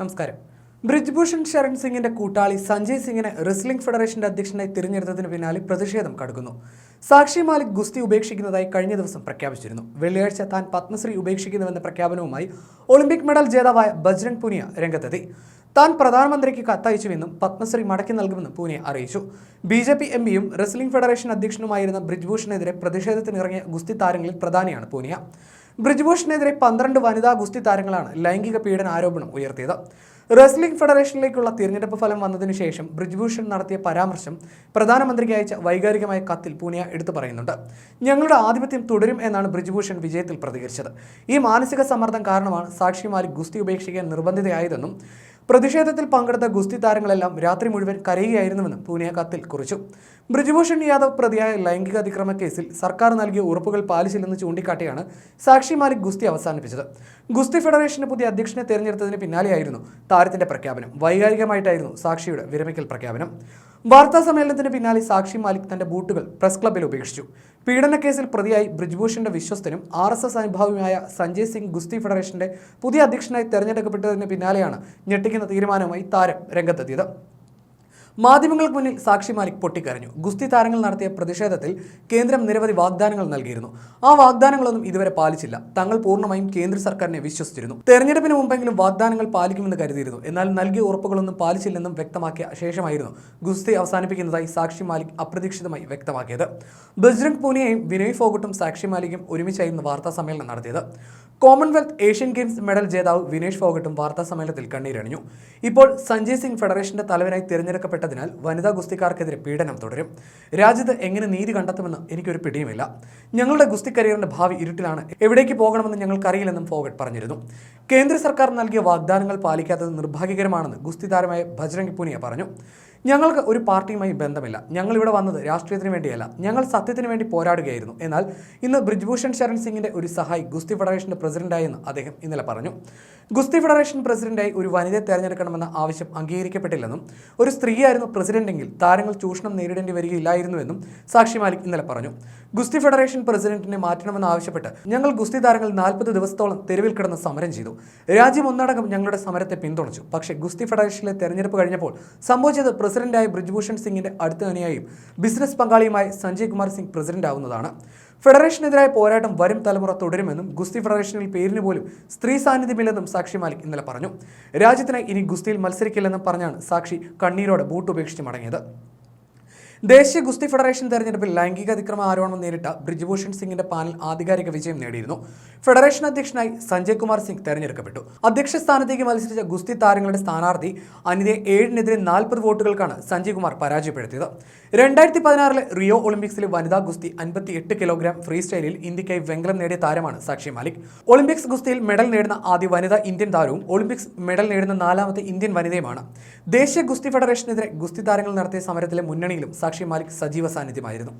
നമസ്കാരം. ബ്രിജ്ഭൂഷൺ ശരൺ സിംഗിന്റെ കൂട്ടാളി സഞ്ജയ് സിംഗിനെ റെസ്ലിംഗ് ഫെഡറേഷന്റെ അധ്യക്ഷനായി തിരഞ്ഞെടുത്തതിന് പിന്നാലെ പ്രതിഷേധം കടുക്കുന്നു. സാക്ഷി മാലിക് ഗുസ്തി ഉപേക്ഷിക്കുന്നതായി കഴിഞ്ഞ ദിവസം പ്രഖ്യാപിച്ചിരുന്നു. വെള്ളിയാഴ്ച താൻ പത്മശ്രീ ഉപേക്ഷിക്കുന്നുവെന്ന പ്രഖ്യാപനവുമായി ഒളിമ്പിക് മെഡൽ ജേതാവായ ബജ്രംഗ് പുനിയ രംഗത്തെത്തി. താൻ പ്രധാനമന്ത്രിക്ക് കത്തയച്ചുവെന്നും പത്മശ്രീ മടക്കി നൽകുമെന്നും പൂനെ അറിയിച്ചു. ബി ജെ പി എം പിയും റെസ്ലിംഗ് ഫെഡറേഷൻ അധ്യക്ഷനുമായിരുന്ന ബ്രിജ്ഭൂഷണെതിരെ പ്രതിഷേധത്തിനിറങ്ങിയ ഗുസ്തി താരങ്ങളിൽ പ്രധാനിയാണ് പൂനിയ. ബ്രിജ്ഭൂഷണെതിരെ പന്ത്രണ്ട് വനിതാ ഗുസ്തി താരങ്ങളാണ് ലൈംഗിക പീഡന ആരോപണം ഉയർത്തിയത്. റെസ്ലിംഗ് ഫെഡറേഷനിലേക്കുള്ള തിരഞ്ഞെടുപ്പ് ഫലം വന്നതിനു ശേഷം ബ്രിജ്ഭൂഷൺ നടത്തിയ പരാമർശം പ്രധാനമന്ത്രിക്ക് അയച്ച വൈകാരികമായ കത്തിൽ പൂനിയ എടുത്തു പറയുന്നുണ്ട്. ഞങ്ങളുടെ ആധിപത്യം തുടരും എന്നാണ് ബ്രിജ്ഭൂഷൺ വിജയത്തിൽ പ്രതികരിച്ചത്. ഈ മാനസിക സമ്മർദ്ദം കാരണമാണ് സാക്ഷി ഗുസ്തി ഉപേക്ഷിക്കാൻ നിർബന്ധിതയായതെന്നും പ്രതിഷേധത്തിൽ പങ്കെടുത്ത ഗുസ്തി താരങ്ങളെല്ലാം രാത്രി മുഴുവൻ കരയുകയായിരുന്നുവെന്നും പൂനിയ കത്തിൽ കുറിച്ചു. ബ്രിജ്ഭൂഷൺ യാദവ് പ്രതിയായ ലൈംഗിക അതിക്രമ കേസിൽ സർക്കാർ നൽകിയ ഉറപ്പുകൾ പാലിച്ചില്ലെന്ന് ചൂണ്ടിക്കാട്ടിയാണ് സാക്ഷി മാലിക് ഗുസ്തി അവസാനിപ്പിച്ചത്. ഗുസ്തി ഫെഡറേഷന്റെ പുതിയ അധ്യക്ഷനെ തെരഞ്ഞെടുത്തതിന് പിന്നാലെയായിരുന്നു താരത്തിന്റെ പ്രഖ്യാപനം. വൈകാരികമായിട്ടായിരുന്നു സാക്ഷിയുടെ വിരമിക്കൽ പ്രഖ്യാപനം. വാർത്താ സമ്മേളനത്തിന് പിന്നാലെ സാക്ഷി മാലിക് തന്റെ ബൂട്ടുകൾ പ്രസ് ക്ലബ്ബിൽ ഉപേക്ഷിച്ചു. പീഡനക്കേസിൽ പ്രതിയായി ബ്രിജ്ഭൂഷന്റെ വിശ്വസ്തനും ആർ എസ് എസ് അനുഭാവിയുമായ സഞ്ജയ് സിംഗ് ഗുസ്തി ഫെഡറേഷന്റെ പുതിയ അധ്യക്ഷനായി തെരഞ്ഞെടുക്കപ്പെട്ടതിന് പിന്നാലെയാണ് ഞെട്ടിക്കുന്ന തീരുമാനവുമായി താരം രംഗത്തെത്തിയത്. മാധ്യമങ്ങൾക്ക് മുന്നിൽ സാക്ഷി മാലിക് പൊട്ടിക്കരഞ്ഞു. ഗുസ്തി താരങ്ങൾ നടത്തിയ പ്രതിഷേധത്തിൽ കേന്ദ്രം നിരവധി വാഗ്ദാനങ്ങൾ നൽകിയിരുന്നു. ആ വാഗ്ദാനങ്ങളൊന്നും ഇതുവരെ പാലിച്ചില്ല. തങ്ങൾ പൂർണമായും കേന്ദ്ര സർക്കാരിനെ വിശ്വസിച്ചിരുന്നു. തെരഞ്ഞെടുപ്പിന് മുമ്പെങ്കിലും വാഗ്ദാനങ്ങൾ പാലിക്കുമെന്ന് കരുതിയിരുന്നു. എന്നാൽ നൽകിയ ഉറപ്പുകളൊന്നും പാലിച്ചില്ലെന്നും വ്യക്തമാക്കിയ ശേഷമായിരുന്നു ഗുസ്തി അവസാനിപ്പിക്കുന്നതായി സാക്ഷി മാലിക് അപ്രതീക്ഷിതമായി വ്യക്തമാക്കിയത്. ബജ്രംഗ് പൂനിയയും വിനയ് ഫോഗട്ടും സാക്ഷി മാലിക്കും ഒരുമിച്ചായിരുന്നു വാർത്താ സമ്മേളനം നടത്തിയത്. കോമൺവെൽത്ത് ഏഷ്യൻ ഗെയിംസ് മെഡൽ ജേതാവ് വിനേഷ് ഫോഗട്ടും വാർത്താ സമ്മേളനത്തിൽ കണ്ണീരണിഞ്ഞു ഇപ്പോൾ സഞ്ജയ് സിംഗ് ഫെഡറേഷന്റെ തലവനായി തിരഞ്ഞെടുക്കപ്പെട്ടതിനാൽ വനിതാ ഗുസ്തിക്കാർക്കെതിരെ പീഡനം തുടരും. രാജ്യത്ത് എങ്ങനെ നീതി കണ്ടെത്തുമെന്ന് എനിക്കൊരു പിടിയുമില്ല. ഞങ്ങളുടെ ഗുസ്തി കരിയറിന്റെ ഭാവി ഇരുട്ടിലാണ്. എവിടേക്ക് പോകണമെന്ന് ഞങ്ങൾക്കറിയില്ലെന്നും ഫോഗട്ട് പറഞ്ഞിരുന്നു. കേന്ദ്ര സർക്കാർ നൽകിയ വാഗ്ദാനങ്ങൾ പാലിക്കാത്തത് നിർഭാഗ്യകരമാണെന്ന് ഗുസ്തി താരമായ ഭജ്രംഗ് പുനിയ പറഞ്ഞു. ഞങ്ങൾക്ക് ഒരു പാർട്ടിയുമായി ബന്ധമില്ല. ഞങ്ങൾ ഇവിടെ വന്നത് രാഷ്ട്രീയത്തിന് വേണ്ടിയല്ല. ഞങ്ങൾ സത്യത്തിന് വേണ്ടി പോരാടുകയായിരുന്നു. എന്നാൽ ഇന്ന് ബ്രിജ്ഭൂഷൺ ശരൺ സിംഗിന്റെ ഒരു സഹായി ഗുസ്തി ഫെഡറേഷന്റെ പ്രസിഡന്റായെന്ന് അദ്ദേഹം ഇന്നലെ പറഞ്ഞു. ഗുസ്തി ഫെഡറേഷൻ പ്രസിഡന്റായി ഒരു വനിതയെ തെരഞ്ഞെടുക്കണമെന്ന ആവശ്യം അംഗീകരിക്കപ്പെട്ടില്ലെന്നും ഒരു സ്ത്രീയായിരുന്നു പ്രസിഡന്റെങ്കിൽ താരങ്ങൾ ചൂഷണം നേരിടേണ്ടി വരികയില്ലായിരുന്നുവെന്നും സാക്ഷി മാലിക് ഇന്നലെ പറഞ്ഞു. ഗുസ്തി ഫെഡറേഷൻ പ്രസിഡന്റിനെ മാറ്റണമെന്ന് ആവശ്യപ്പെട്ട് ഞങ്ങൾ ഗുസ്തി താരങ്ങൾ നാൽപ്പത് ദിവസത്തോളം തെരുവിൽ കിടന്ന് സമരം ചെയ്തു. രാജ്യം ഒന്നടങ്കം ഞങ്ങളുടെ സമരത്തെ പിന്തുണച്ചു. പക്ഷേ ഗുസ്തി ഫെഡറേഷനിലെ തെരഞ്ഞെടുപ്പ് കഴിഞ്ഞപ്പോൾ സംഭവിച്ചത് പ്രസിഡന്റായ ബ്രിജ്ഭൂഷൺ സിംഗിന്റെ അടുത്ത തന്നെയായും ബിസിനസ് പങ്കാളിയുമായി സഞ്ജയ് കുമാർ സിംഗ് പ്രസിഡന്റ് ആവുന്നതാണ് ഫെഡറേഷനെതിരായ പോരാട്ടം വരും തലമുറ തുടരുമെന്നും ഗുസ്തി ഫെഡറേഷനിൽ പേരിന് പോലും സ്ത്രീ സാന്നിധ്യമില്ലെന്നും സാക്ഷി മാലിക് ഇന്നലെ പറഞ്ഞു. രാജ്യത്തിന് ഇനി ഗുസ്തിയിൽ മത്സരിക്കില്ലെന്നും പറഞ്ഞാണ് സാക്ഷി കണ്ണീരോടെ ബൂട്ട് ഉപേക്ഷിച്ച് മടങ്ങിയത്. ദേശീയ ഗുസ്തി ഫെഡറേഷൻ തെരഞ്ഞെടുപ്പിൽ ലൈംഗിക അതിക്രമ ആരോപണം നേരിട്ട ബ്രിജ്ഭൂഷൺ സിംഗിന്റെ പാനൽ ആധികാരിക വിജയം നേടിയിരുന്നു. ഫെഡറേഷൻ അധ്യക്ഷനായി സഞ്ജയ് കുമാർ സിംഗ് തെരഞ്ഞെടുക്കപ്പെട്ടു. അധ്യക്ഷ സ്ഥാനത്തേക്ക് മത്സരിച്ച ഗുസ്തി താരങ്ങളുടെ സ്ഥാനാർത്ഥി അനിതയെ ഏഴിനെതിരെ നാൽപ്പത് വോട്ടുകൾക്കാണ് സഞ്ജയ് കുമാർ പരാജയപ്പെടുത്തിയത്. രണ്ടായിരത്തി പതിനാറിലെ റിയോ ഒളിമ്പിക്സിലെ വനിതാ ഗുസ്തി അൻപത്തി എട്ട് കിലോഗ്രാം ഫ്രീ സ്റ്റൈലിൽ ഇന്ത്യക്കായി വെങ്കലം നേടിയ താരമാണ് സാക്ഷി മാലിക്. ഒളിമ്പിക്സ് ഗുസ്തിയിൽ മെഡൽ നേടുന്ന ആദ്യ വനിതാ ഇന്ത്യൻ താരവും ഒളിമ്പിക്സ് മെഡൽ നേടുന്ന നാലാമത്തെ ഇന്ത്യൻ വനിതയുമാണ്. ദേശീയ ഗുസ്തി ഫെഡറേഷനെതിരെ ഗുസ്തി താരങ്ങൾ നടത്തിയ സമരത്തിലെ മുന്നണിയിലും സാക്ഷി മാലിക് സജീവ സാന്നിധ്യമായിരുന്നു